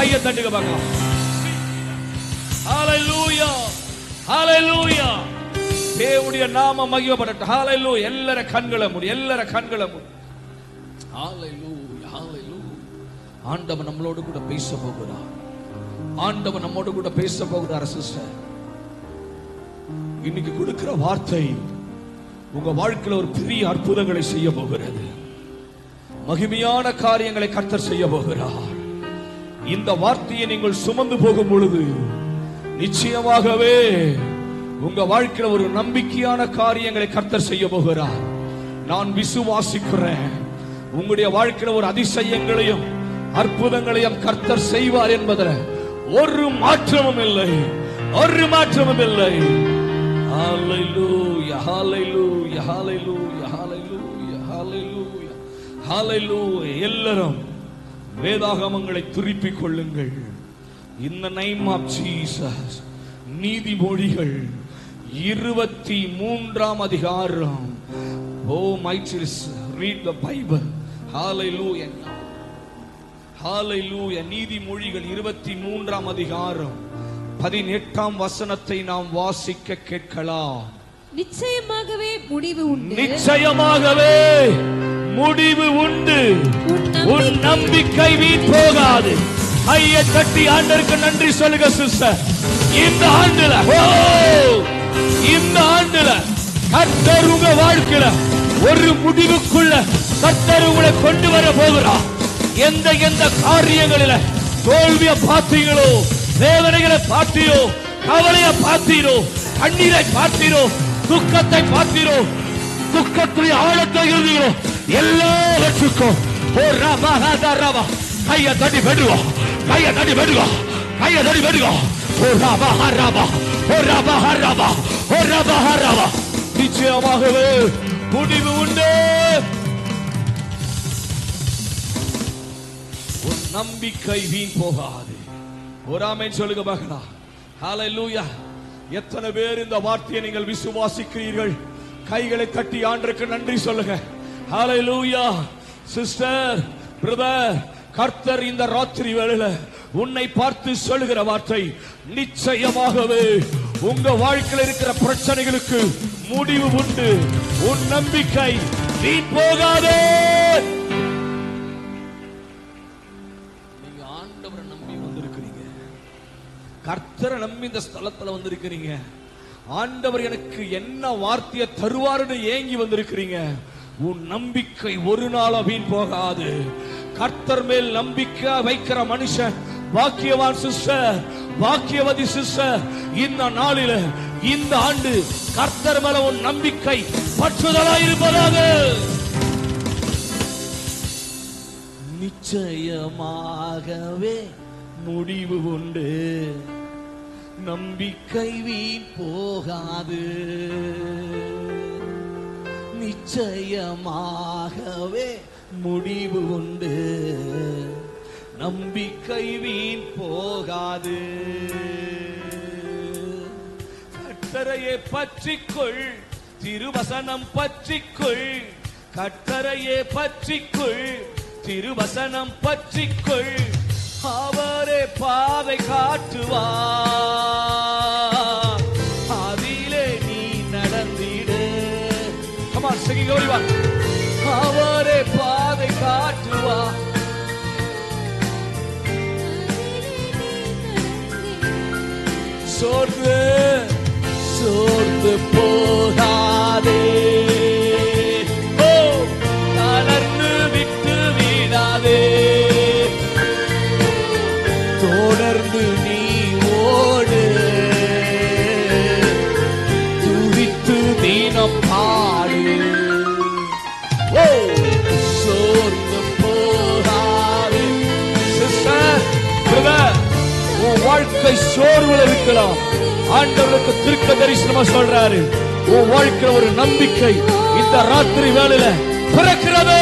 கையை தட்டுங்க பார்க்கலாம். ஹalleluya ஹalleluya தேவனுடைய நாம மகிமைப்படட்டும். ஹalleluya எல்லார கண்களை மூடி எல்லார கண்களை மூடி. ஹalleluya ஹalleluya ஆண்டவர் நம்மளோடு கூட பேச போகிறார். ஆண்டவர் நம்மோடு கூட பேச போகிறார் சிஸ்டர் இன்னைக்கு கொடுக்கிற வார்த்தை உங்க வாழ்க்கையில ஒரு பெரிய அற்புதங்களை செய்ய போகிறது. மகிமையான காரியங்களை கர்த்தர் செய்ய போகிறார். இந்த வார்த்தையை நீங்கள் சுமந்து போகும் பொழுது நிச்சயமாகவே உங்க வாழ்க்கையில் ஒரு நம்பிக்கையான காரியங்களை கர்த்தர் செய்ய போகிறார். நான் விசுவாசிக்கிறேன். உங்களுடைய வாழ்க்கையில் ஒரு அதிசயங்களையும் அற்புதங்களையும் கர்த்தர் செய்வார் என்பதில் ஒரு மாற்றமும் இல்லை. ஒரு மாற்றமும் இல்லை. எல்லாரும் வேதாகமங்களை திருப்பிக் கொள்ளுங்கள். இந்த நைம் ஆஃப் ஜீசஸ் நீதிமொழிகள் இருபத்தி மூன்றாம் அதிகாரம் ஓ மைச்சில்ஸ் ரீட் த பைபிள் ஹalleluya ஹalleluya நீதிமொழிகள் இருபத்தி மூன்றாம் அதிகாரம். பதினெட்டாம் வசனத்தை நாம் வாசிக்க கேட்கலாம். நிச்சயமாகவே முடிவு உண்டு. நிச்சயமாகவே முடிவு உண்டு. உன் நம்பிக்கை வீண் போகாது. ஐய தட்டி ஆண்டருக்கு நன்றி சொல்லுங்க சிஸ்டர் இந்த ஆண்டுல ஓ இந்த ஆண்டுல கத்தர் உங்க வாழ்க்கையில ஒரு முடிவுக்குள்ள கத்தர் உங்களை கொண்டு வர போகிறார் எந்த எந்த காரியங்களில தோல்விய பார்த்தீங்களோ வேதனைகளை பார்த்தீரோ கவலைய பார்த்தீரோ கண்ணீரை பார்த்தீரோ துக்கத்தை பார்த்தீரோ துக்கத்துடைய ஆழத்தை எழுதுகிறோம். எல்லாவற்றுக்கும் கைய தட்டி வெடுவோம் கைய தட்டி வெடுவோம் கைய தட்டி வெடுவோம் ஓ ரபா ரபா. ஓ ரபா ரபா. ஓ ரபா ரபா. நிச்சயமாகவே முடிவு உண்டு. உன் நம்பிக்கை வீண் போகாது. ஒரு சொல்லுங்க பார்க்கலாம் ஹalleluya. எத்தனை பேர் இந்த வார்த்தையை நீங்கள் விசுவாசிக்கிறீர்கள்? கைகளை தட்டி ஆண்டருக்கு நன்றி சொல்லுங்க. ஹalleluya. சிஸ்டர் பிரதர் கர்த்தர் இந்த ராத்திரி வேளையில உன்னை பார்த்து சொல்லுகிற வார்த்தை நிச்சயமாகவே உங்க வாழ்க்கையில் இருக்கிற பிரச்சனைகளுக்கு முடிவு உண்டு. உன் நம்பிக்கை நீ போகாதே. நீங்க ஆண்டவரை நம்பி வந்திருக்கிறீங்க. கர்த்தரை நம்பி இந்த ஸ்தலத்துல வந்திருக்கிறீங்க. ஆண்டவர் எனக்கு என்ன வார்த்தையை தருவாருன்னு ஏங்கி வந்திருக்கிறீங்க. உன் நம்பிக்கை ஒரு நாள் வீண் போகாது. கர்த்தர் மேல் நம்பிக்கை வைக்கிற மனுஷன் பாக்கியவான் சிஸ்டர் பாக்கியவதி சிஸ்டர் இந்த நாளில இந்த ஆண்டு கர்த்தர் மேல உன் நம்பிக்கை பற்றுதலா இருப்பதாக. நிச்சயமாகவே முடிவு உண்டு. நம்பிக்கை வீண் போகாது. நிச்சயமாகவே முடிவு உண்டு. நம்பிக்கை வீண் போகாது. கட்டரையை பற்றிக்கொள் திருவசனம் பற்றிக்கொள் கட்டரையே பற்றிக்கொள் திருவசனம் பற்றிக்கொள். அவரே பாதை காட்டுவார். கமான் சிங்கி கௌரிவா அவரே பாதை காட்டுவார் சோர்ந்து சோர்ந்து போகாதே வாழ்க்கை சோர்வுல இருக்கலாம். ஆண்டவருக்கு திருக்க தரிசனமா சொல்றாரு. உன் வாழ்க்கையில ஒரு நம்பிக்கை இந்த ராத்திரி வேலையில பிறக்கிறது.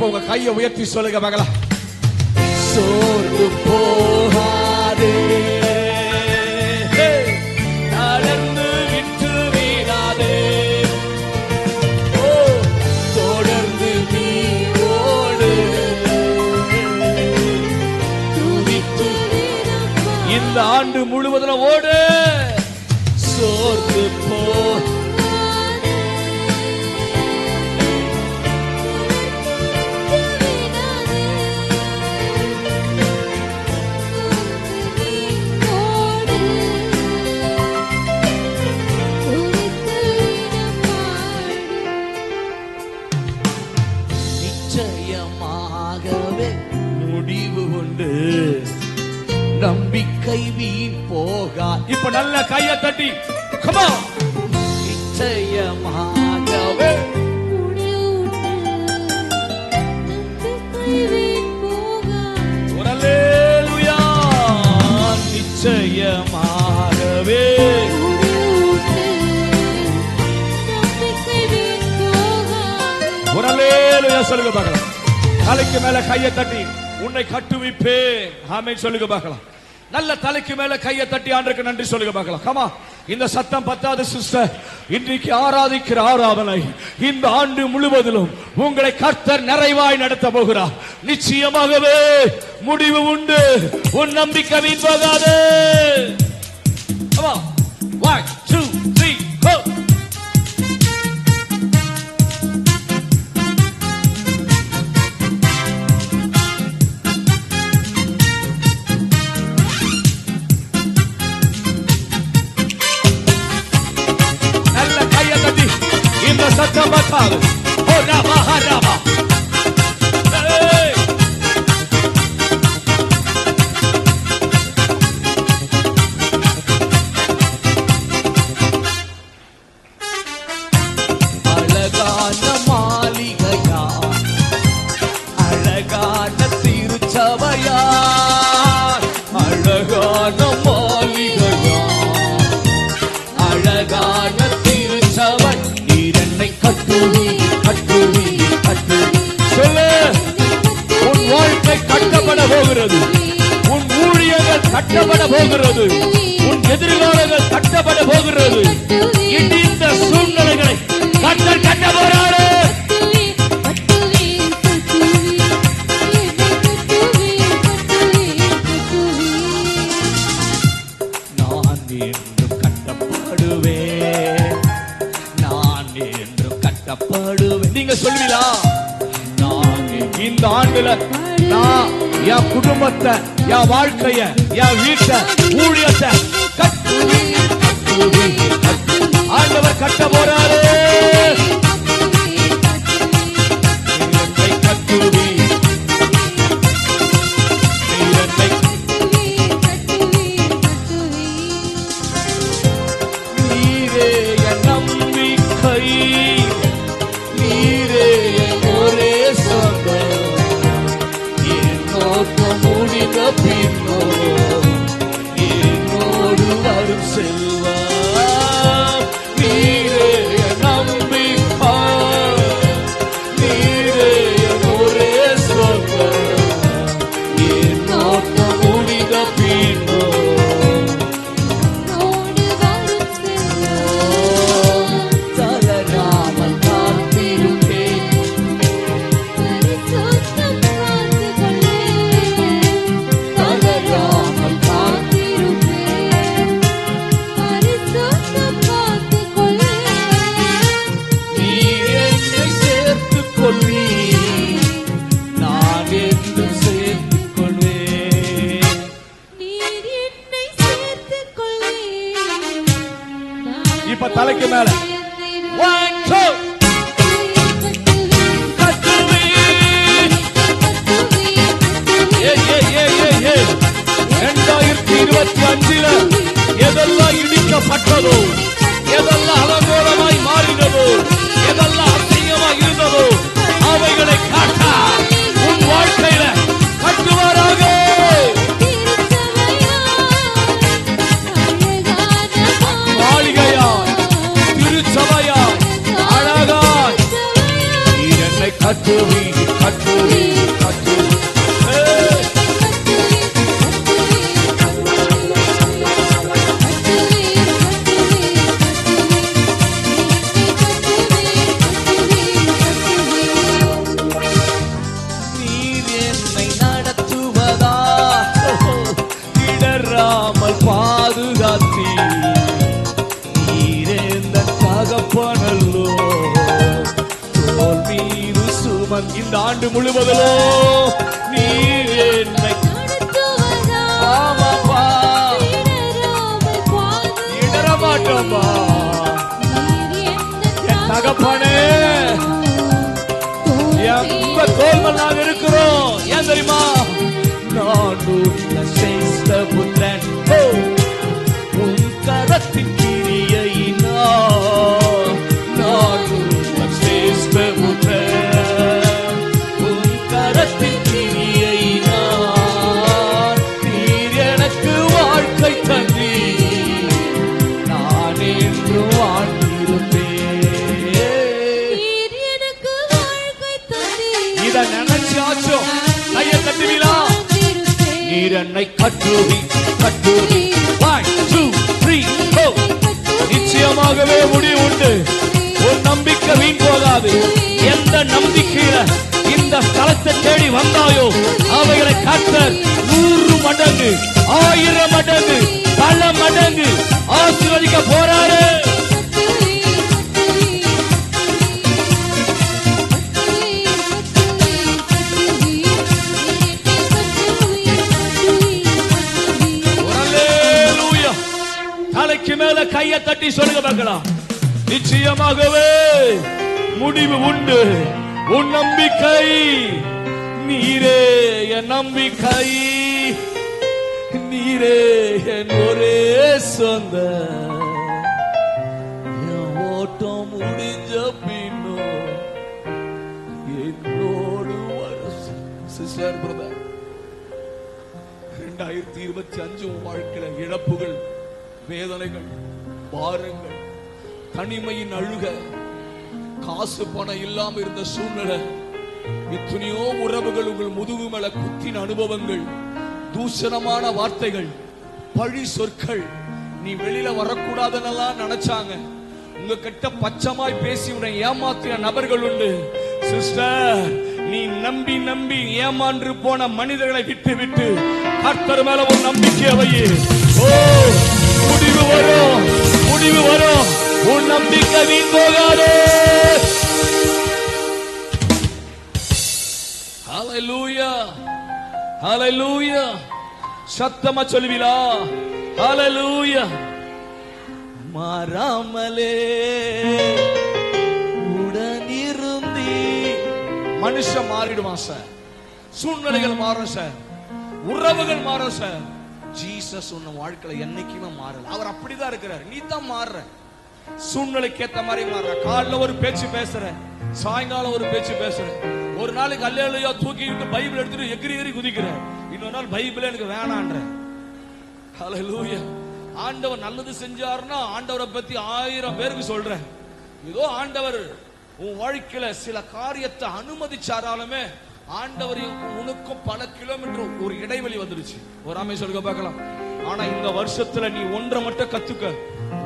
இப்போ உங்க கையை உயர்த்தி சொல்லுங்க மகளா. சோர்ந்து போகாதே. இந்த ஆண்டு முழுவதும் ஓடு. கைய தட்டி. கமா நிச்சயமாகவே நிச்சயமாகவே சொல்லுங்க பார்க்கலாம். தலைக்கு மேல கையை தட்டி உன்னை கட்டுவிப்பேன். ஆமே சொல்லுங்க பார்க்கலாம். நல்ல தலைக்கு மேல கையை தட்டி ஆண்டுக்கு நன்றி சொல்லுங்க பார்க்கலாம். கமா இந்த சத்தம் பத்தாது சிஸ்டர் இன்றைக்கு ஆராதிக்கிற ஆராதனை இந்த ஆண்டு முழுவதிலும் உங்களை கர்த்தர் நிறைவாய் நடத்த போகிறார். நிச்சயமாகவே முடிவு உண்டு. உன் நம்பிக்கை வீண் போகாது. Apollo. என் வாழ்க்கைய என் வீட்டை ஊழியத்தை இடரமாட்டோம்பா என் தகப்பனே. எம்ப நாங்க இருக்கிறோம்? ஏன் தெரியுமா? நான் உன்னை புத்திரன். உன் கரத்தின் கிரியை நீர் கட்டுவி கட்டுவி. ஒன் டூ த்ரீ நிச்சயமாகவே முடிவு உண்டு. உன் நம்பிக்கை வீண் போகாது. எந்த நம்பிக்கையில இந்த ஸ்தலத்தை தேடி வந்தாயோ அவைகளை கத்தர் நூறு மடங்கு ஆயிரம் மடங்கு பல மடங்கு ஆசீர்வதிக்க போறாரு. கையை தட்டி சொல்லுங்க பார்க்கலாம். நிச்சயமாகவே முடிவு உண்டு. உன் நம்பிக்கை நீரே என் நம்பிக்கை நீரே என் ஒரே சொந்த. என் ஓட்டம் முடிஞ்ச பின்னும் என்னோடு சிஸ்டர் பிரதர் ரெண்டாயிரத்தி இருபத்தி அஞ்சு வாழ்க்கையில இழப்புகள் வேதனைகள் பாருங்கள். தனிமையின் அழுக காசு பணம் இல்லாம இருந்த சூழ்நிலை எத்தனையோ உறவுகள் உங்கள் முதுகு மேல குத்தின அனுபவங்கள் தூஷணமான வார்த்தைகள் பழி சொற்கள் நீ வெளியில வரக்கூடாதுன்னெல்லாம் நினைச்சாங்க. உங்க கிட்ட பச்சமாய் பேசி உன்னை ஏமாத்தின நபர்கள் உண்டு. சிஸ்டர் நீ நம்பி நம்பி ஏமான்று போன மனிதர்களை விட்டு விட்டு கர்த்தர் மேல ஒரு நம்பிக்கை அவையே ஓ முடிவு வரும். முடிவு வரும். உன் நம்பிக்கை வீண் போகாது. ஹalleluya ஹalleluya சத்தமா சொல்லுவீலா ஹalleluya மாறாமலே உடனிருந்தி. மனுஷன் மாறிடுவான் சார் சூழ்நிலைகள் மாறும் சார் உறவுகள் மாறும் சார் ஜீசஸ் உன்ன வாழ்க்கையில என்னைக்குமே மாறல. அவர் அப்படிதான் இருக்கிறார். நீ தான் மாறுற. சூழ்நிலைக்கு ஏத்த மாதிரி மாறுற. காலைல ஒரு பேச்சு பேசுற. சாயங்காலம் ஒரு பேச்சு பேசுற. ஒரு நாளைக்கு அல்லையா தூக்கிக்கிட்டு பைபிள் எடுத்துட்டு எகிரி எகிரி குதிக்கிற. இன்னொரு நாள் பைபிளே எனக்கு வேணான்ற. ஹalleluya ஆண்டவர் நல்லது செஞ்சாருன்னா ஆண்டவரை பத்தி ஆயிரம் பேருக்கு சொல்றேன். ஏதோ ஆண்டவர் உன் வாழ்க்கையில சில காரியத்தை அனுமதிச்சாராலுமே ஆண்டவர் உனக்கும் பல கிலோமீட்டர் ஒரு இடைவெளி வந்துருச்சு ஒரு ஆமை சொல்லுங்க பார்க்கலாம். ஆனா இந்த வருஷத்துல நீ ஒன்றை மட்டும் கத்துக்க.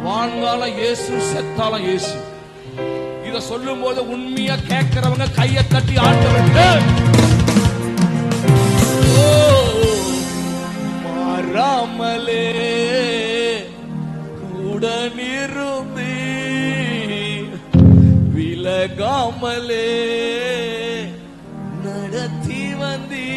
வாழ்ந்தாலும் இயேசு செத்தாலும் இயேசு. இத சொல்லும் போது உண்மையா கேட்கிறவங்க கையை தட்டி ஆண்டவருக்கு மாறாமலே கூட நிருந்தி விலகாமலே நடத்தி வந்தி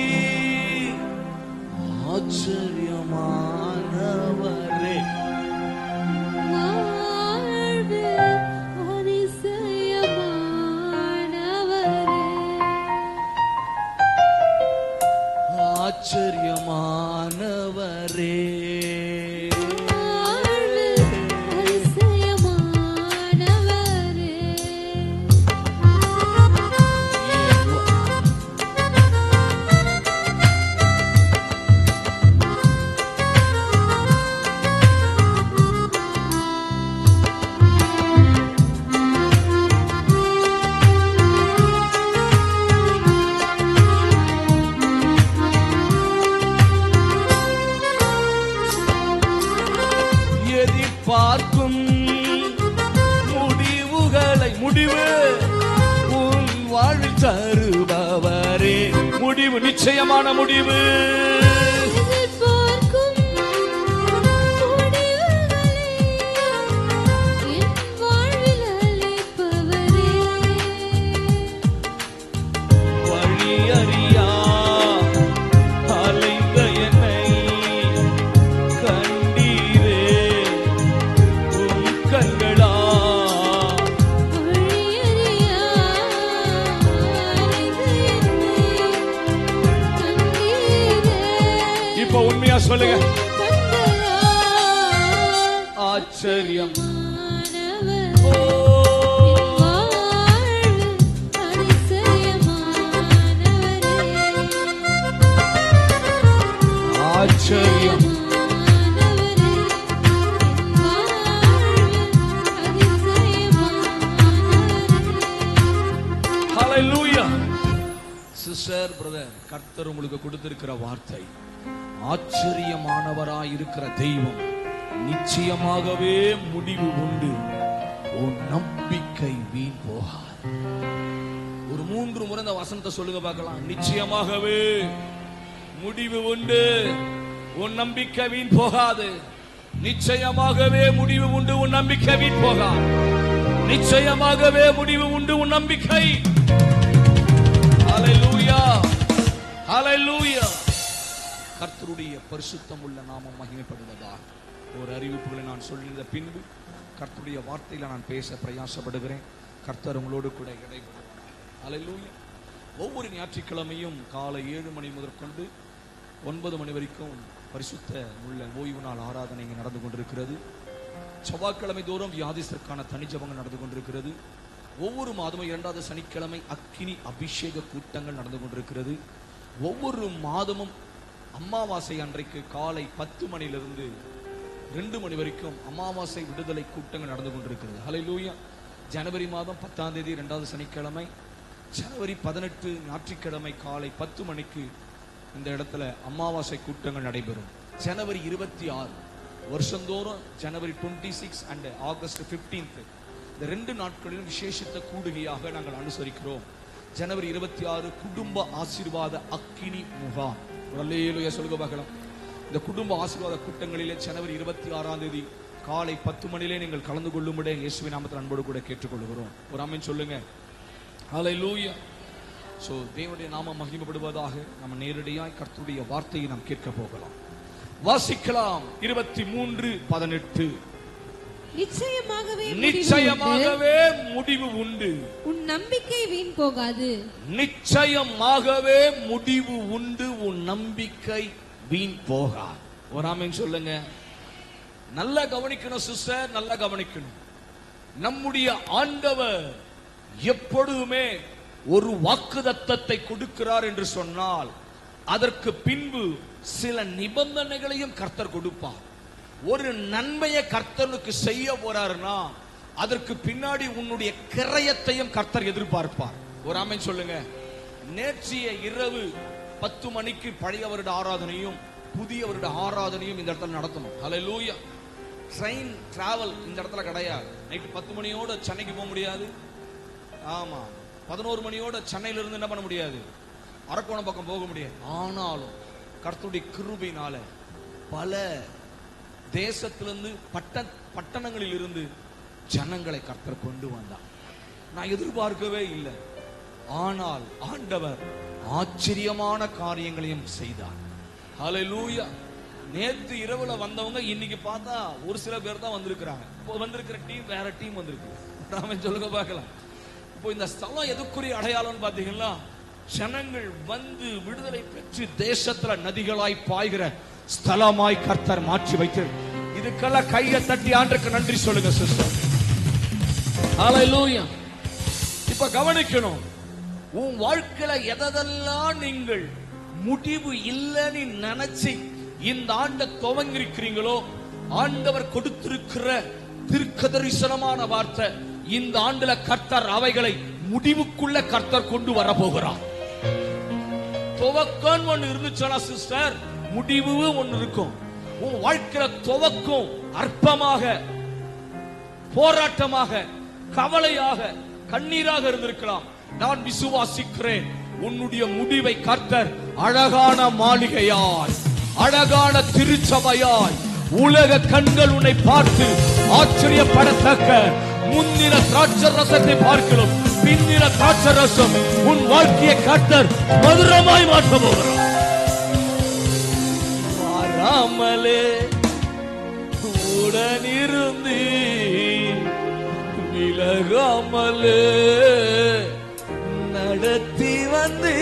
நிச்சயமான முடிவு சொல்லுங்க. ஆச்சரியம். கர்த்தர் உங்களுக்கு கொடுத்திருக்கிற வார்த்தை. ஆச்சரியமானவராய் இருக்கிற தெய்வம். நிச்சயமாகவே முடிவு உண்டு. உன் நம்பிக்கை வீண் போகாது. ஒரு மூன்று முறை இந்த வசனத்தை சொல்லுங்க பார்க்கலாம். நிச்சயமாகவே முடிவு உண்டு. உன் நம்பிக்கை வீண் போகாது. நிச்சயமாகவே முடிவு உண்டு. உன் நம்பிக்கை வீண் போகாது. நிச்சயமாகவே முடிவு உண்டு. உன் நம்பிக்கை. Hallelujah. கர்த்தருடைய பரிசுத்தம் உள்ள நாமம் மகிமைப்படுவதா ஒரு அறிவிப்புகளை நான் சொல்லியிருந்த பின்பு கர்த்தருடைய வார்த்தையில நான் பேச பிரயாசப்படுகிறேன். கர்த்தர் உங்களோடு கூட இடைபடுவார் ஹalleluya ஒவ்வொரு ஞாயிற்றுக்கிழமையும் காலை ஏழு மணி முதற்கொண்டு ஒன்பது மணி வரைக்கும் பரிசுத்த உள்ள ஓய்வு நாள் ஆராதனை நடந்து கொண்டிருக்கிறது. செவ்வாய்க்கிழமை தோறும் வியாதிஸ்தற்கான தனிஜபங்கள் நடந்து கொண்டிருக்கிறது. ஒவ்வொரு மாதமும் இரண்டாவது சனிக்கிழமை அக்கினி அபிஷேக கூட்டங்கள் நடந்து கொண்டிருக்கிறது. ஒவ்வொரு மாதமும் அமாவாசை அன்றைக்கு காலை பத்து மணியிலிருந்து ரெண்டு மணி வரைக்கும் அமாவாசை விடுதலை கூட்டங்கள் நடந்து கொண்டிருக்கிறது. ஹalleluya ஜனவரி மாதம் பத்தாம் தேதி ரெண்டாவது சனிக்கிழமை. ஜனவரி பதினெட்டு ஞாயிற்றுக்கிழமை காலை பத்து மணிக்கு இந்த இடத்துல அமாவாசை கூட்டங்கள் நடைபெறும். ஜனவரி இருபத்தி ஆறு வருஷந்தோறும் ஜனவரி twenty six and August 15th இந்த ரெண்டு நாட்களிலும் விசேஷித்த கூடுகையாக நாங்கள் அனுசரிக்கிறோம். ஜனவரி இருபத்தி ஆறு குடும்ப ஆசீர்வாத அக்கினி முகாம். ஒரு சொல்லுங்க பார்க்கலாம். இந்த குடும்ப ஆசீர்வாத கூட்டங்களிலே ஜனவரி இருபத்தி ஆறாம் தேதி காலை பத்து மணிலே நீங்கள் கலந்து கொள்ளும்படி இயேசுவின் நாமத்தில் அன்போடு கூட கேட்டுக்கொள்கிறோம். ஒரு அம்மன் சொல்லுங்க. ஹalleluya ஸோ தேவனுடைய நாமம் மகிமைப்படுவதாக நம்ம நேரடியாய் கர்த்தருடைய வார்த்தையை நாம் கேட்க போகலாம். வாசிக்கலாம். இருபத்தி மூன்று பதினெட்டு. நிச்சயமாகவே. நிச்சயமாகவே முடிவு உண்டு. உன் நம்பிக்கை வீண் போகாது. நிச்சயமாகவே முடிவு உண்டு உன் நம்பிக்கை வீண் போகா ஒரு ஆமென் சொல்லுங்க. நல்லா கவனிக்கணும் சிஸ்டர் நல்லா கவனிக்கணும். நம்முடைய ஆண்டவர் எப்பொழுதுமே ஒரு வாக்குதத்தத்தை கொடுக்கிறார் என்று சொன்னால் அதற்கு பின்பு சில நிபந்தனைகளையும் கர்த்தர் கொடுப்பார். ஒரு நன்மையை கர்த்தனுக்கு செய்ய போறாருன்னா அதற்கு பின்னாடி உன்னுடைய கிரயத்தையும் கர்த்தர் எதிர்பார்ப்பார். ஒரு அமைன் சொல்லுங்க. நேற்றைய இரவு பத்து மணிக்கு பழைய வருட ஆராதனையும் புதிய வருட ஆராதனையும் இந்த இடத்துல நடத்தணும். ஹalleluya ட்ரெயின் டிராவல் இந்த இடத்துல கிடையாது. நைட்டு பத்து மணியோட சென்னைக்கு போக முடியாது. ஆமாம் பதினோரு மணியோட சென்னையில இருந்து என்ன பண்ண முடியாது? அரக்கோணம் பக்கம் போக முடியாது. ஆனாலும் கர்த்தருடைய கிருபினால பல தேசத்திலிருந்து பட்ட பட்டணங்களில் இருந்து ஜனங்களை கர்த்தர் கொண்டு வந்தார். நான் எதிர்பார்க்கவே இல்லை. ஆனால் ஆண்டவர் ஆச்சரியமான காரியங்களையும் செய்தார். ஹலலூயா நேத்து இரவுல வந்தவங்க இன்னைக்கு பார்த்தா ஒரு சில பேர் தான் வந்திருக்கிறாங்க. இப்போ வந்திருக்கிற டீம் வேற டீம் வந்திருக்கு. நாம சொல்லுங்க பார்க்கலாம். இப்போ இந்த ஸ்தலம் எதுக்குரிய அடையாளம்னு பார்த்தீங்கன்னா ஜனங்கள் வந்து விடுதலை பெற்று தேசத்துல நதிகளாய் பாய்கிற ஸ்தலமாய் கர்த்தர் மாற்றி வைத்து இதுக்கெல்லாம் கையை தட்டி ஆண்டுக்கு நன்றி சொல்லுங்க சிஸ்டர் ஹalleluya இப்ப கவனிக்கணும். உன் வாழ்க்கையில எதெல்லாம் நீங்கள் முடிவு இல்லைன்னு நினைச்சு இந்த ஆண்டை துவங்கிருக்கிறீங்களோ ஆண்டவர் கொடுத்திருக்கிற தீர்க்க தரிசனமான வார்த்தை இந்த ஆண்டுல கர்த்தர் அவைகளை முடிவுக்குள்ள கர்த்தர் கொண்டு வர போகிறார் துவக்கம் ஒண்ணு இருந்துச்சுன்னா சிஸ்டர் முடிவு ஒன்று இருக்கும். உன் வாழ்க்கையில துவக்கும் அற்பமாக போராட்டமாக கவலையாக கண்ணீராக இருந்திருக்கலாம். நான் விசுவாசிக்கிறேன். உன்னுடைய முடிவை கர்த்தர் அழகான மாளிகையாய் அழகான திருச்சபையாய் உலக கண்கள் உன்னை பார்த்து ஆச்சரியப்படத்தக்க முன்னிற திராட்சை ரசத்தை பார்க்கிறோம் பின்னிற திராட்சை ரசம் உன் வாழ்க்கையை கர்த்தர் மதுரமாய் மாற்ற போகிறார். மாறாமலே உடனிருந்து விலகாமலே நடத்தி வந்து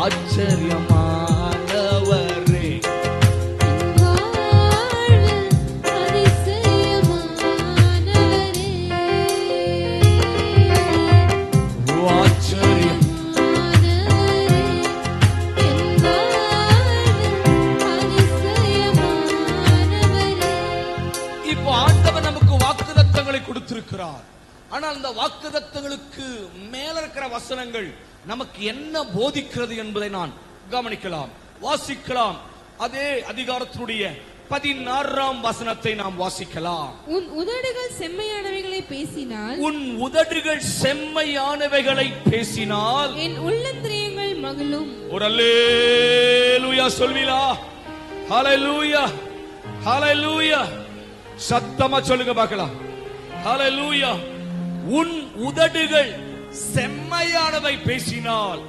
ஆச்சரியமா ஆனால் அந்த வாக்குதத்தங்களுக்கு மேல இருக்கிற வசனங்கள் நமக்கு என்ன போதிக்கிறது என்பதை நான் கவனிக்கலாம் வாசிக்கலாம். அதே அதிகாரத்தினுடைய பதினாறாம் வசனத்தை நாம் வாசிக்கலாம். உன் உதடுகள் செம்மையானவைகளை பேசினால் உன் உதடுகள் செம்மையானவைகளை பேசினால். என் உள்ளந்திரியங்கள் மகிழும். ஒரு அல்லேலூயா சொல்வீலா ஹalleluya ஹalleluya. சத்தமா சொல்லுங்க பார்க்கலாம். ஹalleluya. உன் உதடுகள் செம்மையானவை பேசினால்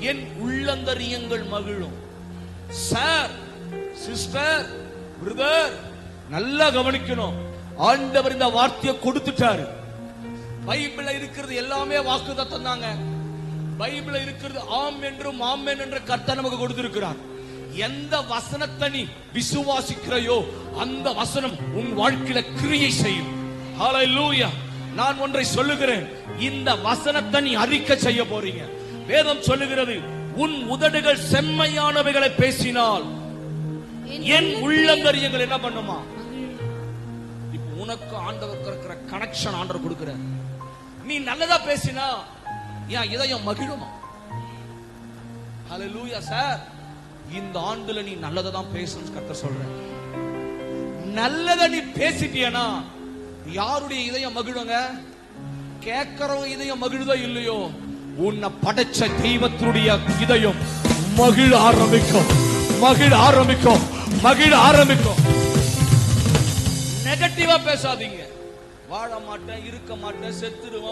என் உள்ளந்தரியங்கள் மகிழும். சார் சிஸ்டர் பிரதர் நல்லா கவனிக்கணும். ஆண்டவர் இந்த வார்த்தையை கொடுத்துட்டாரு. பைபிள்ல இருக்கிறது எல்லாமே வாக்குத்தத்தம் தாங்க. பைபிள்ல இருக்கிறது ஆம் என்றும் ஆம் என்ற கர்த்தர் நமக்கு கொடுத்திருக்கிறார். எந்த வசனத்தை நீ விசுவாசிக்கிறையோ அந்த வசனம் உன் வாழ்க்கையில கிரியை செய்யும். ஹalleluya நான் ஒன்றை சொல்லுகிறேன். இந்த வசனத்தை நீ அறிக்கை செய்ய போறீங்க. வேதம் சொல்லுகிறது உன் உதடுகள் செம்மையானவைகளை பேசினால் என் உள்ளங்கரியங்கள் என்ன பண்ணுமா? இப்ப உனக்கு ஆண்டவருக்கு இருக்கிற கனெக்ஷன் ஆண்டவர் கொடுக்கிற. நீ நல்லதா பேசினா என் இதயம் மகிழுமா? ஹalleluya சார் இந்த ஆண்டுல நீ நல்லதை தான் பேசணும்னு கர்த்தர் சொல்றேன் நல்லத நீ பேசிட்டியனா யாருடைய இதயம் மகிழுங்க? கேட்கிறவங்க இதயம் மகிழுதோ இல்லையோ? உன்னை படைச்ச தெய்வத்தினுடைய இதயம் மகிழ ஆரம்பிக்கும். மகிழ ஆரம்பிக்கும். மகிழ ஆரம்பிக்கும். நெகட்டிவா பேசாதீங்க. வாழ மாட்டேன் இருக்க மாட்டேன் செத்துருவோம்